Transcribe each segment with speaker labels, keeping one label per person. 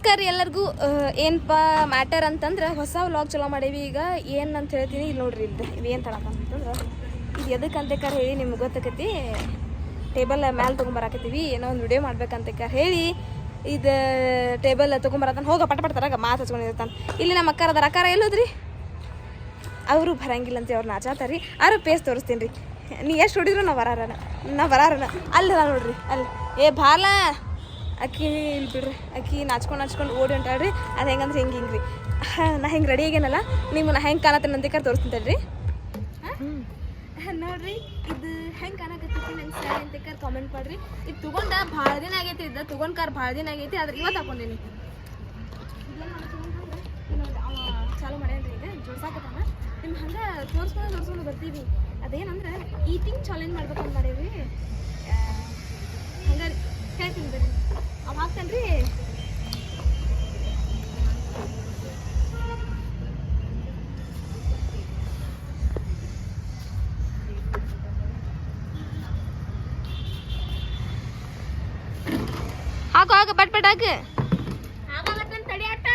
Speaker 1: ನಮಸ್ಕಾರ ಎಲ್ಲರಿಗೂ. ಏನಪ್ಪ ಮ್ಯಾಟರ್ ಅಂತಂದ್ರೆ ಹೊಸ ವ್ಲಾಗ್ ಚಲೋ ಮಾಡೀವಿ ಈಗ. ಏನು ಅಂತ ಹೇಳ್ತೀನಿ ಇಲ್ಲಿ ನೋಡ್ರಿ ಇಲ್ಲಿ. ತಳಕ ಅಂತಂದ್ರೆ ಇದು ಕರ್ ಹೇಳಿ ನಿಮ್ಗೆ ಗೊತ್ತಾಕತಿ. ಟೇಬಲ್ ಮ್ಯಾಲೆ ತೊಗೊಂಬರಾಕತ್ತೀವಿ. ಏನೋ ಒಂದು ವಿಡಿಯೋ ಕರ್ ಹೇಳಿ. ಇದು ಟೇಬಲ್ ತೊಗೊಂಬರತಾನೆ ಹೋಗ ಪಟ ಪಡ್ತಾರ ಮಾತು ಹಚ್ಕೊಂಡಿರ್ತಾನೆ ಇಲ್ಲಿ ನಮ್ಮ ಅಕ್ಕಾರ ಅದರ. ಅಕ್ಕಾರ ಎಲ್ಲೋದ್ರಿ? ಅವರು ಬರಂಗಿಲ್ಲ ಅಂತ ಅವ್ರು ರೀ ಆರು ಪೇಸ್ ತೋರಿಸ್ತೀನಿ ರೀ. ನೀ ಎಷ್ಟು ಹೊಡಿದ್ರು ನಾವು ಬರಾರನ. ನಾ ಬರಾರನ. ಅಲ್ಲ ನೋಡ್ರಿ. ಅಲ್ಲಿ. ಏ ಬಾಲ. ಅಕ್ಕಿ ಇಲ್ಲಿ ಬಿಡ್ರಿ ಅಕ್ಕಿ ನಾಚ್ಕೊಂಡು ನಾಚ್ಕೊಂಡು ಓಡಿ ಹೊಂಟಾಳ್ರಿ. ಅದು ಹೆಂಗಂದ್ರೆ ಹೆಂಗೆ ಹಿಂಗೆ ರೀ ನಾ ಹೆಂಗೆ ರೆಡಿ ಆಗೇನಲ್ಲ? ನಿಮ್ಗೆ ನಾ ಹೆಂಗೆ ಕಾಣತ್ತೆ ನಂದಿಕ ತೋರಿಸ್ತೀನಿ ರೀ ನೋಡ್ರಿ, ಇದು ಹೆಂಗೆ ಕಾಣಕತ್ತೈತಿ ನಂಗೆ ಸ್ಯಾರಿ ಅಂತ ಕಾಮೆಂಟ್ ಮಾಡ್ರಿ. ಇದು ತಗೊಂಡ ಭಾಳ ದಿನ ಆಗೈತಿ, ಇದು ತಗೊಂಡ್ ಕಾರ್ ಭಾಳ ದಿನ ಆಗೈತಿ, ಆದ್ರೆ ಇವತ್ತು ಹಾಕೊಂಡೀನಿ. ಚಾಲು ಮಾಡ್ಯಾನ್ರಿ ಈಗ ಜೋಡ್ಸಾಕತ್ತಾನ ನಿಮ್ಮ ಹಂಗೆ ತೋರ್ಸ್ಕೊಂಡು ತೋರಿಸ್ಕೊಂಡು ಬರ್ತೀವಿ. ಅದೇನಂದ್ರೆ ಈಟಿಂಗ್ ಚಾಲೆಂಜ್ ಮಾಡ್ಬೇಕಂತ ಮಾಡೀವಿ. ಹಂಗಾರೆ. ಹಂಗ ಹೇಳ್ತೀನಿ ಬರ್ರಿ ಅವ ಹಾಕ್ತಾನ್ರಿ? ಹಾಕು ಹಾಕು ಬಟ್ ಬಟ್ ಹಾಕು. ಹಾಕಾಗತ್ತಂತ ತಡಿ ಆಟ.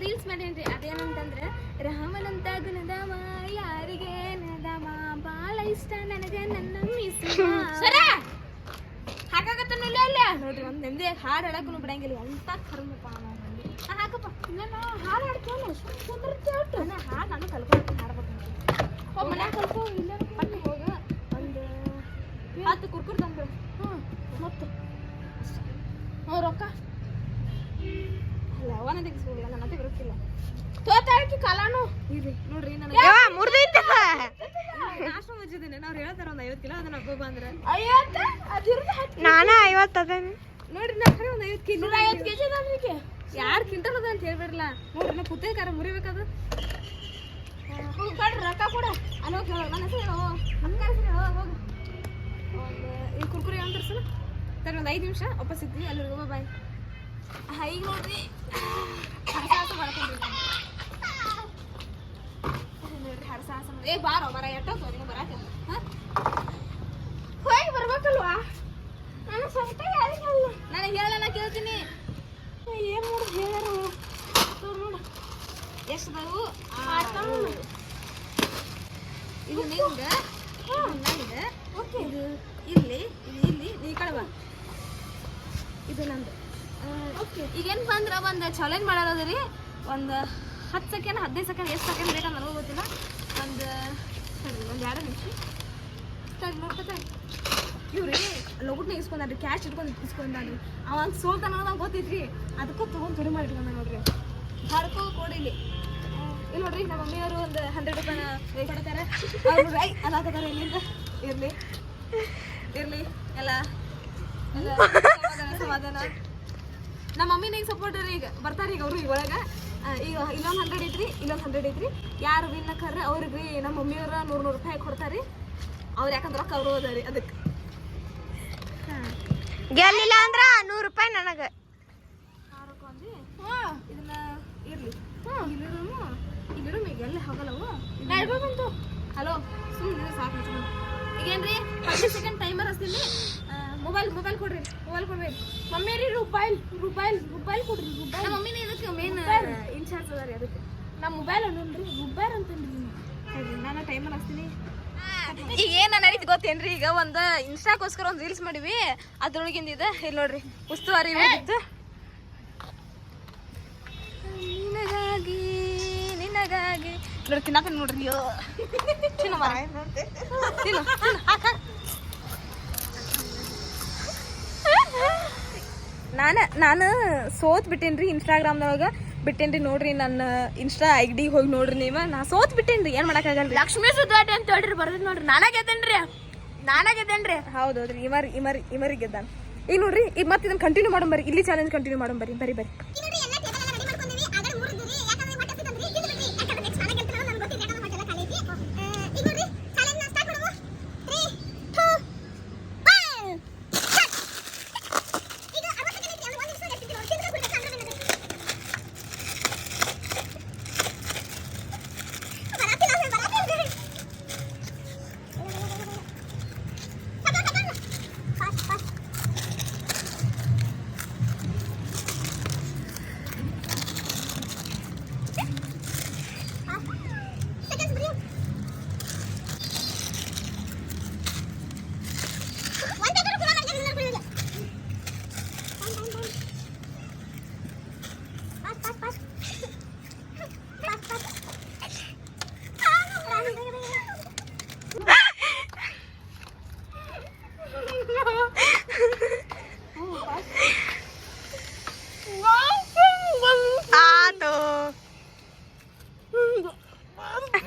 Speaker 1: ರೀಲ್ಸ್ ಮಾಡೇನ್ರಿ ಅದೇನಂತಂದ್ರೆ ರಾಮನಂತ ಗುಣದಮ ಯಾರಿಗೆ ನದಮ ಬಾಳ ಇಷ್ಟ ನನಗೆ ನನ್ನ ಮಿಸ್ ಹಾಕಾಗತ್ತನಲ್ಲ ಅಲ್ಲ? ನೋಡ್ರಿ ಒಂದು ನೆಮ್ಮದಿ ಹಾಡು ಹೇಳಕ್ಕೂ ಬಿಡಂಗಿಲ್ಲ. ಅಂತ ಕರ್ಮಪ್ಪ ಹಾಕಪ್ಪ. ಇಲ್ಲ ನಾ ಹಾಡು ಹಾಡ್ತೇನೆ ನಾ ಹಾಡು ನಾನು ಕಲ್ಕೊಳ್ತೀನಿ ಹಾಡ್ಬೇಕು ಹೋಗಿ ಮನ್ಯಾಗ ಕಲ್ಕೊ ಇಲ್ಲ ಹೋಗ ಒಂದು ಹತ್ತು ಕುರ್ಕುರ್ ತಂದ್ಬಿಡು ಹ್ಞೂ ಮತ್ತು ಹ್ಞೂ ರೊಕ್ಕ ಅಲ್ಲ ಅವನ ನನ್ನ ಬರೋಕ್ಕಿಲ್ಲ ತೋತಾಳ್ಕಿ ಕಾಲಾನು. ಇರ್ರಿ ನೋಡ್ರಿ ನನಗೆ
Speaker 2: ಮುರ್ದೈತೆ
Speaker 1: ನಾವು ಹೇಳ್ತಾರ ಒಂದು ಐವತ್ತು ಕಿಲೋ ಅದನ್ನ ಹಬ್ಬ ಬಂದ್ರೆ. ಐವತ್ತ? ಅದಿರ್ದ ಹತ್ತು
Speaker 2: ನಾನ ಐವತ್ತು ಅದೇನಿ?
Speaker 1: ನೋಡ್ರಿ ನಾ ಖರೆ ಒಂದು ಐವತ್ತು ಕೆಜಿ ಐವತ್ತು ಕೆಜಿ ನನಗೆ ಯಾರು ಕ್ವಿಂಟಲ್ ಅದ ಅಂತ ಹೇಳ್ಬಿಡ್ಲ? ನೋಡ್ರಿ ನಾ ಕುತ್ತೆ ಕಾರ ಮುರಿಬೇಕದು. ಹೋಗಿ ಕಡ್ರಿ ರೊಕ್ಕ ಕೊಡ. ಹೇಳೋ ನನ್ನ ಹೆಸರು ಹೇಳೋ ಹೇಳೋ ಹೋಗು ಒಂದು ಈ ಕುರ್ಕುರಿ ಅಂತ ತರ್ಸು ತರಿ ಒಂದು ಐದು ನಿಮಿಷ ವಾಪಸ್ ಇದ್ವಿ ಹೋಗೋ ಬಾಯ್ ಈಗ ನೋಡ್ರಿ ಹರಸಾಹಸ ಮಾಡ್ಕೊಂಡ್ರಿ ನೋಡ್ರಿ ಹರಸಾಹಸ ಏ ಬಾರೋ ಬರ ಎಷ್ಟೋ ನೀವು ಬರಾಕ ಹೋಗಿ ಬರ್ಬೇಕಲ್ವಾ? ನಾನು ಸ್ವಂತ ಯಾರಿಗಲ್ಲ. ನನಗೆ ಹೇಳಲ್ಲ ಕೇಳ್ತೀನಿ. ಏನು ಮಾಡೋದು ಹೇಳಾರ ನೋಡು. ಎಷ್ಟು ಆರು. ಇದು ಇದು ನಂದು ಓಕೆ. ಇದು ಇಲ್ಲಿ ಇದು ಇಲ್ಲಿ ನೀ ಕಡೆ ಬಾ. ಇದು ನಂದು. ಓಕೆ ಬಂದ್ರೆ ಒಂದು ಚಾಲೆಂಜ್ ಮಾಡೋದು ರೀ ಒಂದು ಹತ್ತು ಸೆಕೆಂಡ್ ಹದಿನೈದು ಸೆಕೆಂಡ್ ಎಷ್ಟು ಸೆಕೆಂಡ್ ಬೇಕಂತ ನನಗೂ ಗೊತ್ತಿಲ್ಲ. ಒಂದು ಒಂದು ಎರಡು ನಿಮಿಷ. ನೋಡ್ಕೊತ ಇವ್ರಿ ಲೋಗುಟ್ನ ಇಸ್ಕೊಂಡ್ರಿ ಕ್ಯಾಶ್ ಇಟ್ಕೊಂಡು ಇಸ್ಕೊಂಡ್ರಿ ಅವಾಗ ಸೋಲ್ತಾನ ನಂಗೆ ಗೊತ್ತೈತ್ರಿ. ಅದಕ್ಕೂ ತೊಗೊಂಡು ತುಡಿ ಮಾಡಿಟ್ಕೊಂಡ ನೋಡ್ರಿ. ಹರ್ಕೋ ಕೊಡಿಲಿ ಇಲ್ಲಿ. ನೋಡ್ರಿ ನಮ್ಮ ಮಮ್ಮಿಯವರು ಒಂದು ಹಂಡ್ರೆಡ್ ರೂಪಾಯಿ ಕೊಡ್ತಾರೆ ನೋಡ್ರಿ ಎಲ್ಲ ಅದಾಕತ್ತಾರ ಇಲ್ಲಿಂದ ಇರ್ಲಿ ಇರ್ಲಿ. ಎಲ್ಲ ಎಲ್ಲ ಸಮಾಧಾನ. ನಮ್ಮ ಮಮ್ಮಿನ ಈಗ ಸಪೋರ್ಟ್ ರೀ ಈಗ ಬರ್ತಾರೆ ಈಗ ಅವರು ಈಗ ಒಳಗೆ. ಈಗ ಇಲ್ಲೊಂದು ಹಂಡ್ರೆಡ್ ಐತ್ರಿ ಇಲ್ಲೊಂದು ಹಂಡ್ರೆಡ್ ಐತ್ರಿ. ಯಾರು ವಿನ್ ಕರ್ರಿ ಅವ್ರಿಗೆ ರೀ ನಮ್ಮ ಮಮ್ಮಿಯವ್ರ ನೂರು ನೂರು ರೂಪಾಯಿ ಕೊಡ್ತಾರೆ. ಅವ್ರು ಯಾಕಂದ್ರೆ ರೊಕ್ಕ ಅವರು ಅದ ರೀ ಅದಕ್ಕೆ.
Speaker 2: ಗೆಲ್ಲಿಲ್ಲ ಅಂದ್ರೆ ನೂರು ರೂಪಾಯಿ ನನಗೆ.
Speaker 1: ಇದನ್ನ ಇರ್ಲಿ. ಇಲ್ಲಿಡು ಈಗ ಎಲ್ಲಿ ಹೋಗಲ್ಲವು ಬಂತು. ಹಲೋ ಸುಮ್ಮನೆ ಸಾಕು ಈಗೇನ್ರಿ ಹತ್ತು ಸೆಕೆಂಡ್ ಟೈಮರ್ ಹಚ್ತೀನಿ. ಮೊಬೈಲ್ ಮೊಬೈಲ್ ಕೊಡ್ರಿ. ಮೊಬೈಲ್ ಕೊಡ್ರಿ ಮಮ್ಮಿ ರೀ ರೂಪಾಯಿ ರೂಪಾಯಿ ರೂಪಾಯಿ ಕೊಡ್ರಿ ರೂಪಾಯಿ ನಮ್ಮ ಮಮ್ಮಿನ ಇದಕ್ಕೆ ಮೇನ್ ಇನ್ಚಾರ್ಜ್ ಅದ ರೀ ಅದಕ್ಕೆ. ನಮ್ಮ ಮೊಬೈಲ್ ಅನ್ನೋನ್ರಿ ರೂಪಾಯಿ ಅಂತಂದ್ರಿ ನಾನು ಟೈಮರ್ ಹಾಕ್ತೀನಿ ಈಗ ಏನ ನಡೀತಿ ಗೊತ್ತೇನ್ರಿ? ಈಗ ಒಂದು ಇನ್ಸ್ಟಾಗೋಸ್ಕರ ಒಂದು ರೀಲ್ಸ್ ಮಾಡಿವಿ. ಅದ್ರೊಳಗಿಂದ ಇದೆ ಇಲ್ಲಿ ನೋಡ್ರಿ ಉಸ್ತುವಾರಿ ಹೋಗಿತ್ತು ನಿನಗಾಗಿ ನಿನಗಾಗಿ. ನೋಡ್ರಿ ತಿನ್ನಕ ನೋಡ್ರಿ ಅಯ್ಯೋ. ತಿನ್ನು ಮರ ತಿನ್ನು. ನಾನು ನಾನು ಸೋತ್ ಬಿಟ್ಟೇನ್ರಿ ಇನ್ಸ್ಟಾಗ್ರಾಮ್ದೊಳಗೆ ಬಿಟ್ಟೇನ್ರಿ ನೋಡ್ರಿ ನನ್ನ ಇನ್ಸ್ಟಾ ಐ ಡಿ ಹೋಗಿ ನೋಡ್ರಿ ನೀವು. ನಾ ಸೋತ್ ಬಿಟ್ಟೇನ್ರಿ ಏನು ಮಾಡೋಕ್ಕಾಗಲ್ಲ
Speaker 2: ಲಕ್ಷ್ಮೀ ಸುದ್ದಾಟಿ ಅಂತ ಹೇಳ್ರಿ ಬರ್ದಿದ್ ನೋಡ್ರಿ. ನಾನಾಗ ಗೆದ್ದೇನ್ರಿ? ನಾನಾಗ ಗೆದ್ದೇನ್ರಿ?
Speaker 1: ಹೌದೌದ್ರಿ ಇಮರ್ ಇಮರ್ ಇಮರಿ ಗೆದ್ದಾನ. ಈಗ ನೋಡ್ರಿ ಈಗ ಮತ್ತೆ ಇದನ್ನ ಕಂಟಿನ್ಯೂ ಮಾಡೋಣ ಬರ್ರಿ. ಇಲ್ಲಿ ಚಾಲೆಂಜ್ ಕಂಟಿನ್ಯೂ ಮಾಡೋಣ ಬರ್ರಿ ಬರಿ ಬರಿ.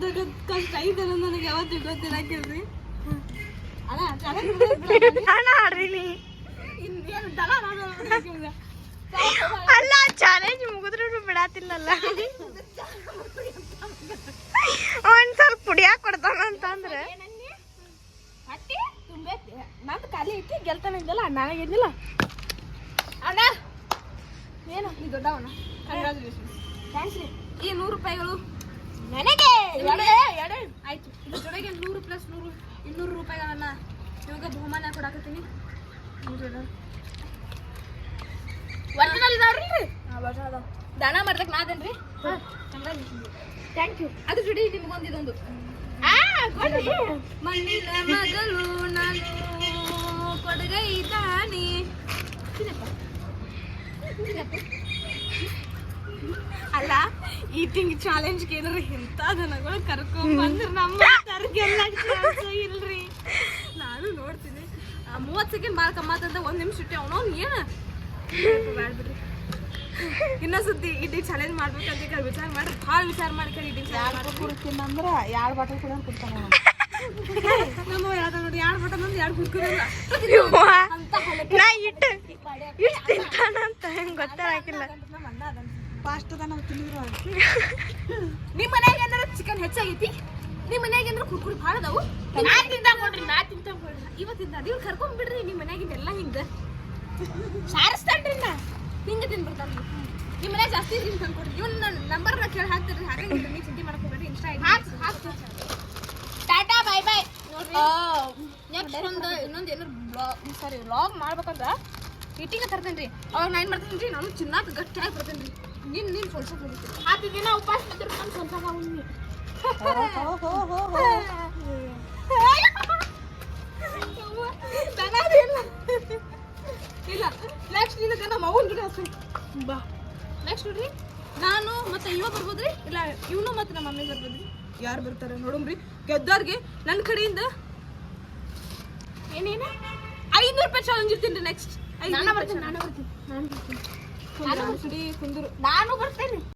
Speaker 1: ಕಷ್ಟ. ಐತೆ ನನಗೆ ಯಾವತ್ತು ಗೊತ್ತಿರಾಕಿಲ್ರಿ ಅಣ್ಣ
Speaker 2: ಅಣ್ಣ ಆಡ್ರಿ ನೀ
Speaker 1: ಇನ್ನೇನು ದನ ಮಾಡೋದು
Speaker 2: ಅಲ್ಲ ಚಾಲೆಂಜ್ ಮುಗಿದ್ರು ಬಿಡಾತಿಲ್ಲಲ್ಲ? ಒಂದ್ ಸ್ವಲ್ಪ ಕುಡಿಯಾಕ ಕೊಡ್ತಾನ ಅಂತಂದ್ರೆ?
Speaker 1: ಹಟ್ಟಿ ತುಂಬೈತಿ. ನಂದು ಖಾಲಿ ಐತಿ ಗೆಲ್ತಾನೆ ಇದ್ದಲ್ಲ ನನಗೆ ಇದ್ದಿಲ್ಲ ಅಣ್ಣ ಏನು? ನೀ ದೊಡ್ಡವನ? ಕಂಗ್ರಾಚುಲೇಷನ್ ಥ್ಯಾಂಕ್ಸ್ ರೀ. ಈ ನೂರು ರೂಪಾಯಿಗಳು ನನಗೆ ಆಯ್ತು. ಇದ್ರ ಜೊತೆಗೆ ನೂರು ಪ್ಲಸ್ ನೂರು ಇನ್ನೂರು ರೂಪಾಯಿಗಳನ್ನ ಇವಾಗ ಬಹುಮಾನ ಕೊಡಾಕತ್ತೀನಿ. ದಾನ ಮಾಡ್ದಕ್ ನಾದೇನ್ರಿ ಥ್ಯಾಂಕ್ ಯು ಅದ್ರ ಜೊತೆ ನಿಮ್ಗೊಂದು ಇದೊಂದು. ಮಣ್ಣಿನ ಮಗಳು ನಾನು ಕೊಡಗೈ ದಾನಿ ಅಲ್ಲ ಈಟಿಂಗ್ ಚಾಲೆಂಜ್ ಏನಾರ ಇಂಥ ದನಗಳು ಕರ್ಕೊಂಡು ಬಂದ್ರೆ ನಮ್ಮ ತರ್ಗೆಲ್ಲ ಇಲ್ರಿ ನಾನು ನೋಡ್ತೀನಿ ಮೂವತ್ತು ಸೆಕೆಂಡ್ ಮಾರ್ಕ್ ಮಾತಂತ ಒಂದು ನಿಮಿಷ ಇಟ್ಟೆ ಅವನು ಏನು ಬ್ಯಾಡ ಸುದ್ದಿ ಇನ್ನೊಂದ್ಸತಿ ಇಡ್ಲಿ ಚಾಲೆಂಜ್ ಮಾಡ್ಬೇಕಂತ ವಿಚಾರ ಮಾಡಿ ಭಾಳ ವಿಚಾರ ಮಾಡ್ಕೊಂಡು ಇಡ್ಲಿ ಚಾಲೆಂಜ್
Speaker 3: ಅಂದ್ರೆ ಎರಡು ಬಾಟಲ್ ಕೂಡ ಕುಡ್ತಾನ
Speaker 1: ನಮ್ಮ ಹೇಳ್ದ ನೋಡಿ ಎರಡು ಬಾಟಲ್ ಒಂದು ಎರಡು ಕುಡ್ಕೋದಿಲ್ಲ
Speaker 2: ಯವ್ವ,
Speaker 1: ಅಂತ
Speaker 2: ಇಟ್ಟು ಇಷ್ಟು ತಿಂತಾನಂತ ಹೆಂಗ್ ಗೊತ್ತಾಗಿಲ್ಲ
Speaker 3: ಫಾಸ್ಟ್ ಅದ ನಾವು ತಿಂದ್ರು
Speaker 1: ನಿಮ್ಮ ಮನ್ಯಾಗ ಏನಾರ ಚಿಕನ್ ಹೆಚ್ಚಾಗೈತಿ? ನಿಮ್ಮ ಮನ್ಯಾಗ ಏನಾರ ಕುರ್ಕುರಿ ಭಾಳ ಅದಾವು? ನಾ ತಿಂತ ಕೊಡ್ರಿ ನಾ ತಿಂತ ಕೊಡ್ರಿ. ಇವತ್ತಿಂದ ನೀವು ಕರ್ಕೊಂಡ್ಬಿಡ್ರಿ ನಿಮ್ಮ ಮನ್ಯಾಗಿಂದ ಎಲ್ಲ ಹಿಂಗ. ಸಾರಿಸ್ತಾನ್ರಿ ನಾ. ಹಿಂಗ ತಿನ್ಬಿಡ್ತಾನ ನಿಮ್ಮ ಮನ್ಯಾಗ ಜಾಸ್ತಿ ಇದ್ರಿ ತಂದ್ಕೊಡ್ರಿ. ನನ್ನ ನಂಬರ್ ಕೇಳಿ ಹಾಕ್ತಿರ್ರಿ ಹಾಗೆ ನೀವು ಚಿಂತೆ ಮಾಡ್ಕೊಬೇಡ್ರಿ ಇನ್ಸ್ಟಾ ಹಾಕ್ ಹಾಕ್. ಟಾಟಾ ಬೈ ಬೈ ನೋಡ್ರಿ. ನೆಕ್ಸ್ಟ್ ಒಂದು ಇನ್ನೊಂದು ಏನಾರು ಬ್ಲಾಗ್ ಸಾರಿ ವ್ಲಾಗ್ ಮಾಡ್ಬೇಕಂದ್ರ. ಇಟ್ಟಿಗೆ ತರ್ತೇನೆ ಅವಾಗ ನಾ ಏನು ಮಾಡ್ತೀನಿ ರೀ ನಾನು ಚಿನ್ನಾಕ ಗಟ್ಟಿಯಾಗಿ ಬರ್ತೇನೆ ರೀ ನೀನು ನೀನು ಸ್ವಲ್ಪ ಹತ್ತು ದಿನ ಉಪವಾಸ ಬಿದ್ದಿರ್ತಾನೆ ಸ್ವಲ್ಪ ಅವ್ನಿ ಇಲ್ಲ. ನೆಕ್ಸ್ಟ್ ನಿನ್ನ ನಮ್ಮ ಅವನ ಜೊತೆ ಬಾ. ನೆಕ್ಸ್ಟ್ ನೋಡ್ರಿ ನಾನು ಮತ್ತೆ ಇವ ಬರ್ಬೋದ್ರಿ? ಇಲ್ಲ ಇವನು ಮತ್ತೆ ನಮ್ಮ ಮಮ್ಮಿ ಬರ್ಬೋದ್ರಿ? ಯಾರು ಬರ್ತಾರೆ ನೋಡಮ್ರಿ. ಗೆದ್ದವ್ರಿಗೆ ನನ್ನ ಕಡೆಯಿಂದ ಏನೇನು? ಐನೂರು ರೂಪಾಯಿ ಚಾಲೆಂಜ್ ಇರ್ತೀನಿ ನೆಕ್ಸ್ಟ್ ನಾನು ಬರ್ತೀನಿ ನಾನು ಬರ್ತೀನಿ ನಾನು ಬರ್ತೀನಿ. ಕುಂದ್ರು ನಾನು ಬರ್ತೇನೆ.